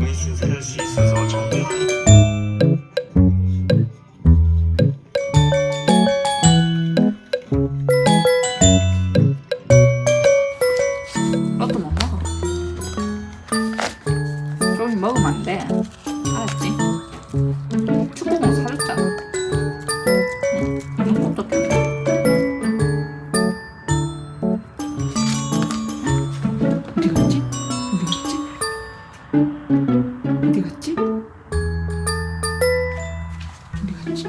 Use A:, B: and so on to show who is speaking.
A: 美味しい。涼しい。すずは。
B: 어디 갔지? 어디 갔지?